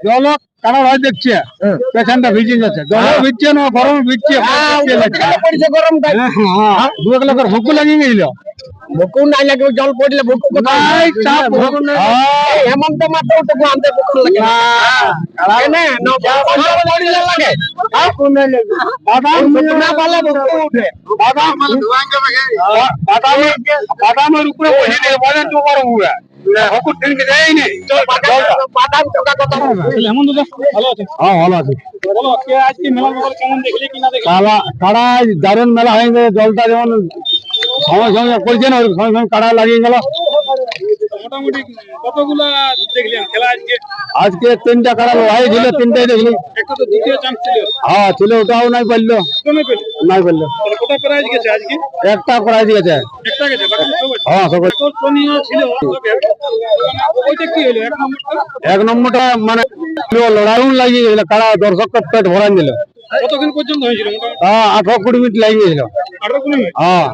জল কারও হয় দেখছে। পেছনটা ভিজে যাচ্ছে। জল ভিজছে না গরম ভিজছে হ্যাঁ, হ্যাঁ, দু এক লোকের হুকু লাগিয়ে গেছিল বুকু নাই লাগে জল পড়লে বুকু কোথায়। হ্যাঁ। হেমন্ত মাত্র লাগে। বাদামের উপরে বসে নেই বলেন তো গরম হবে হুকু ঠেনকে দেয়নি বাদাম ভালো আছে হ্যাঁ ভালো আছে। বলো কে আজকে মেলা ব্যাপারে কেমন দেখলি কি না দেখলি? কালা কাড়া দারুণ মেলা হয়ে গেছে জলটা যেমন সময় সঙ্গে পড়ছে না ওই সঙ্গে সঙ্গে কাড়া লাগিয়ে গেল। মোটামুটি কতগুলা দেখলেন খেলা আজকে? আজকে তিনটা কাড়া লড়াই ছিল তিনটাই দেখলি। একটা তো দ্বিতীয় চান্স ছিল। হ্যাঁ ছিল ওটাও নাই পারল। নাই পারল। তাহলে প্রাইজ গেছে আজকে? একটা করাই দিয়েছে একটা গেছে বাকি সব আছে? হ্যাঁ সবাই আকর্ষণীয় ছিল ওইটা কি হলো? এক নম্বরটা? মানে লড়াইও লাগিয়ে গেছিল। কাড়া দর্শককে পেট ভরান দিল। কতক্ষণ পর্যন্ত হয়েছিল? হ্যাঁ আঠারো কুড়ি মিনিট লাগিয়ে গেছিল। আঠারো কুড়ি মিনিট? হ্যাঁ।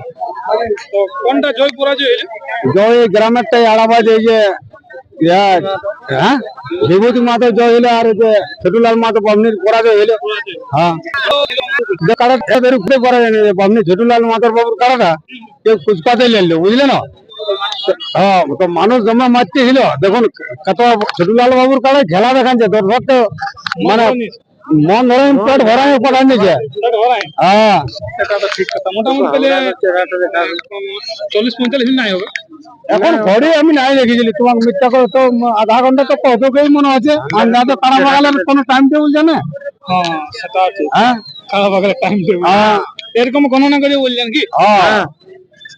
কোনটা জয় পরাজয় হয়েছে? জয় গ্রামেরটাই আড়াবাজ এই যে হ্যাঁ? বিভূতি মাতো জয় হইল আর যে ছোটুলাল মাতো বামনির পরাজয় হইল হ্যাঁ। এদের উপরে করা যায় না বামনি, ছোটুলাল মাতর বাবুর কাড়াটা কেউ কুচকাতে লেলো বুঝলে না? হ্যাঁ তো মানুষ জমা মারতেছিল দেখুন, কত ছোটুলাল বাবুর কাড়ে খেলা দেখাচ্ছে, দর্শক মানে মন ধরে পেট ভরাই পড়ান দিচ্ছে হ্যাঁ সেটা তো ঠিক কথা মোটামুটি পেলে চল্লিশ পঁয়তাল্লিশ নাই হবে। এখন ঘরে আমি নাই দেখেছিলি তোমার মিথ্যা করে তো আধা ঘণ্টা তো কতকেই মনে আছে। আর না তো কারা বাগালের কোনো টাইম টেবিল জানে? হ্যাঁ সেটা আছে। হ্যাঁ। খাওয়া বাগালে টাইম টেবিল হ্যাঁ। এরকম গণনা করে বললেন কি? হ্যাঁ।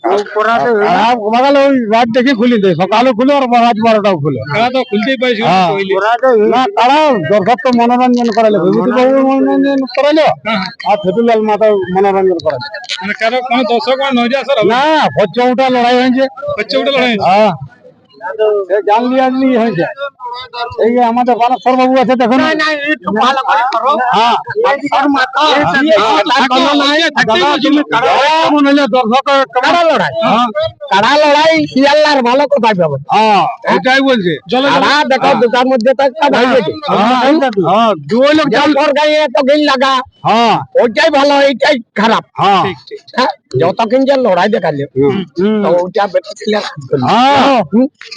ওই রাত দেখে খুলি দেয়। সকালে খুলে আর রাত বারোটাও খুলে। খুলতেই পাইছি হ্যাঁ। না তারা দর্শক তো মনোরঞ্জন করাইলো। বিভূতি বাবু মনোরঞ্জন করাইলো? আর ছেটুলাল মাতা মনোরঞ্জন করাইলো। মানে না হচ্ছে ওটা লড়াই হয়েছে। হচ্ছে ওটা লড়াই হ্যাঁ। জানলি জানলি হয়েছে। এই যে আমাদের বানেশ্বর বাবু আছে দেখুন। ভালো করে করো। আর মাথা দাদা তুমি কারা হলো দর্শকের কাড়া লড়াই? কাড়া লড়াই? শিয়ালদার ভালো কোথায় পাবে? এটাই বলছে। কাড়া দেখো দুটার মধ্যে তো একটা ভাই দুই লোক জল। গায়ে এত গিল লাগা ওইটাই ভালো এইটাই খারাপ। হ্যাঁ। হ্যাঁ যতক্ষণ যে লড়াই দেখালে। তো ওইটা বেটা ছিল হ্যাঁ।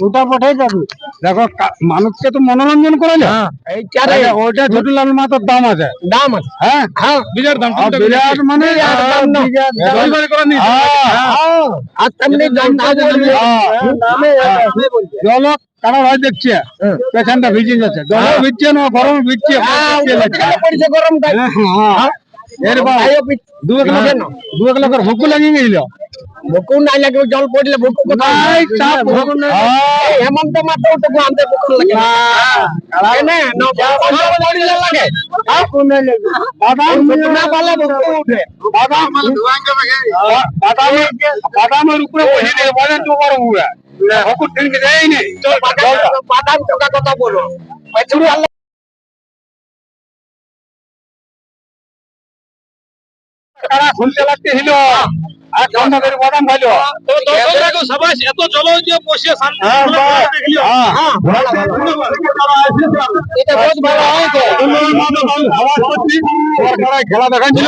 ওটা পাঠাই যাবি। দেখো মানুষকে তো মনোরঞ্জন করাইলে এইটারে ওইটা ছোটলাল মাতার দাম আছে। দাম আছে। হ্যাঁ। হ্যাঁ বিরাট দাম মানে নিয়ে হ্যাঁ, হ্যাঁ, না বলবে হ্যাঁ। জল কারও হয়। দেখছে। পেছনটা ভিজে যাচ্ছে। জল ভিজছে না গরম ভিজছে হ্যাঁ, যাচ্ছে। হ্যাঁ, হ্যাঁ। গায়ে পিঠ- দু এক লোকের দু এক লোকের হুকু লাগিয়ে গেছিল। বুকু নাই লাগে জল পড়লে বুকু কোথায়? নাই, নাই। হ্যাঁ। হেমন্ত মাত্র টুকু আনতে বুকু লাগে। না পড়লে লাগে। না পালে বুকু উঠে। বাদাম বাদামের উপরে বসে নেই বলেন তো গরম হবে হুকু ঠেনকে দেয়নি বাদাম- বাদাম চোকা কথা বলো। আল্লাহ কারা খুলতে লাগতেছিল আর হ্যাঁ, হ্যাঁ হ্যাঁ খেলা দেখাচ্ছিল দেখাচ্ছিল